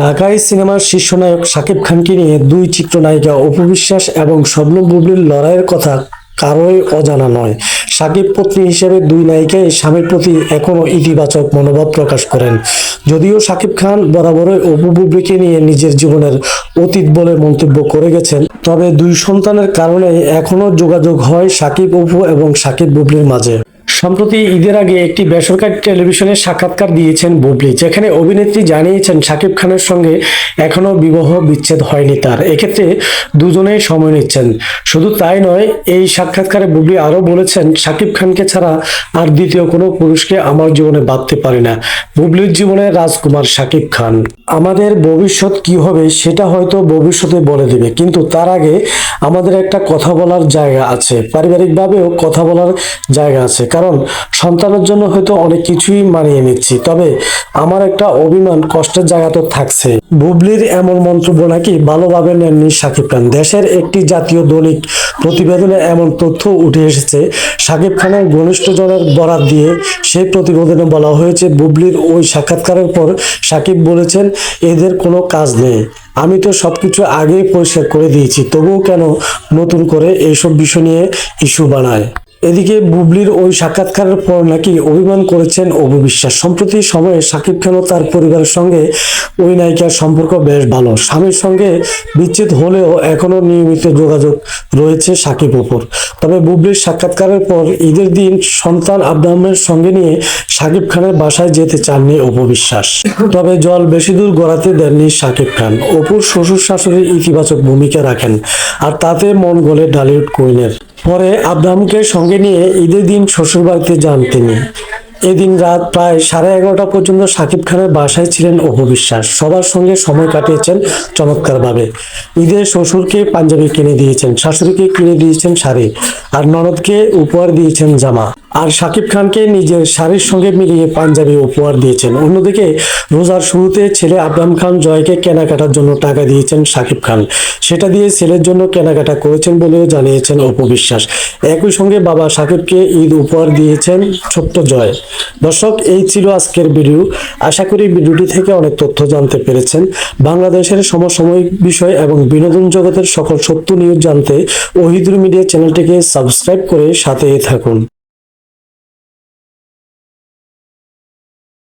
ঢাকায় সিনেমার শীর্ষ নায়ক শাকিব খানকে নিয়ে দুই চিত্রনায়িকা অপু বিশ্বাস এবং শবনম বুবলির লড়াইয়ের কথা কারোই অজানা নয়। সাকিব পত্নী হিসেবে দুই নায়িকাই স্বামীর প্রতি এখনও ইতিবাচক মনোভাব প্রকাশ করেন। যদিও শাকিব খান বরাবরই অপু বুবলিকে নিয়ে নিজের জীবনের অতীত বলে মন্তব্য করে গেছেন, তবে দুই সন্তানের কারণে এখনও যোগাযোগ হয় সাকিব অপু এবং সাকিব বুবলির মাঝে। সম্প্রতি ঈদের আগে একটি বেসরকারি টেলিভিশনে সাক্ষাৎকার দিয়েছেন বুবলি, যেখানে অভিনেত্রী জানিয়েছেন শাকিব খানের সঙ্গে এখনও বিবাহ বিচ্ছেদ হয়নি তার। এক্ষেত্রে দুজনেই সময় নিচ্ছেন। শুধু তাই নয়, এই সাক্ষাৎকারে বুবলি আরও বলেছেন, শাকিব খানকে ছাড়া আর দ্বিতীয় কোনো পুরুষকে আমার জীবনে বাঁধতে পারি না। বুবলির জীবনে রাজকুমার শাকিব খান। আমাদের ভবিষ্যৎ কি হবে সেটা হয়তো ভবিষ্যতে বলে দেবে, কিন্তু তার আগে আমাদের একটা কথা বলার জায়গা আছে। পারিবারিকভাবেও কথা বলার জায়গা আছে, কারণ সন্তানের জন্য হয়তো অনেক কিছুই মানিয়ে নিচ্ছি। তবে আমার একটা অভিমান কষ্টের জায়গা তো থাকছে। বুবলির এমন মন্তব্য নাকি ভালোভাবে নেননি সাকিব খান। দেশের একটি জাতীয় দৈনিক প্রতিবেদনে এমন তথ্য উঠে এসেছে, সাকিব খানের ঘনিষ্ঠজনের বরাত দিয়ে সেই প্রতিবেদনে বলা হয়েছে, বুবলির ওই সাক্ষাৎকারের পর সাকিব বলেছেন, এদের কোনো কাজ নেই। আমি তো সবকিছু আগেই পরিষ্কার করে দিয়েছি, তবুও কেন নতুন করে এইসব বিষয় নিয়ে ইস্যু বানায়? এদিকে বুবলির ওই সাক্ষাৎকারের পর নাকি অভিমান করেছেন অপু বিশ্বাস। সম্প্রতি সময়ে সাকিব খান ও তার পরিবারের সঙ্গে ওই নায়িকার সম্পর্ক বেশ ভালো। স্বামীর সঙ্গে বিচ্ছেদ হলেও এখনও নিয়মিত যোগাযোগ রয়েছে সাকিব অপুর। তবে বুবলির সাক্ষাৎকারের পর ঈদের দিন সন্তান আব্রাহামের সঙ্গে নিয়ে সাকিব খানের বাসায় যেতে চাননি অপু বিশ্বাস। তবে জল বেশি দূর গড়াতে দেননি সাকিব খান। অপুর শ্বশুর শাশুড়ির ইতিবাচক ভূমিকা রাখেন, আর তাতে মন গলে ডালিউড কুইনের। পরে আব্রাহামকে সঙ্গে নিয়ে ঈদের দিন শ্বশুরবাড়িতে যান তিনি। এদিন রাত প্রায় সাড়ে এগারোটা পর্যন্ত সাকিব খানের বাসায় ছিলেন অপবিশ্বাস সবার সঙ্গে সময় কাটিয়েছেন চমৎকারভাবে। ঈদের শ্বশুরকে পাঞ্জাবি কিনে দিয়েছেন, শাশুড়িকে কিনে দিয়েছেন শাড়ি, আর ননদকে উপহার দিয়েছেন জামা। আর সাকিব খানকে নিজের শাড়ির সঙ্গে মিলিয়ে পাঞ্জাবি উপহার দিয়েছেন। অন্যদিকে রোজার শুরুতে ছেলে আব্রাহাম খান জয়কে কেনাকাটার জন্য টাকা দিয়েছেন সাকিব খান। সেটা দিয়ে ছেলের জন্য কেনাকাটা করেছেন বলেও জানিয়েছেন অপবিশ্বাস। একই সঙ্গে বাবা সাকিবকে ঈদ উপহার দিয়েছেন ছোট্ট জয়। দর্শক, এই ছিল আজকের ভিডিও। আশা করি ভিডিওটি থেকে অনেক তথ্য জানতে পেরেছেন। বাংলাদেশের সমসাময়িক বিষয় এবং বিনোদন জগতের সকল সত্য নিউজ জানতে ওহিদুর মিডিয়া চ্যানেলটিকে সাবস্ক্রাইব করে সাথে থাকুন।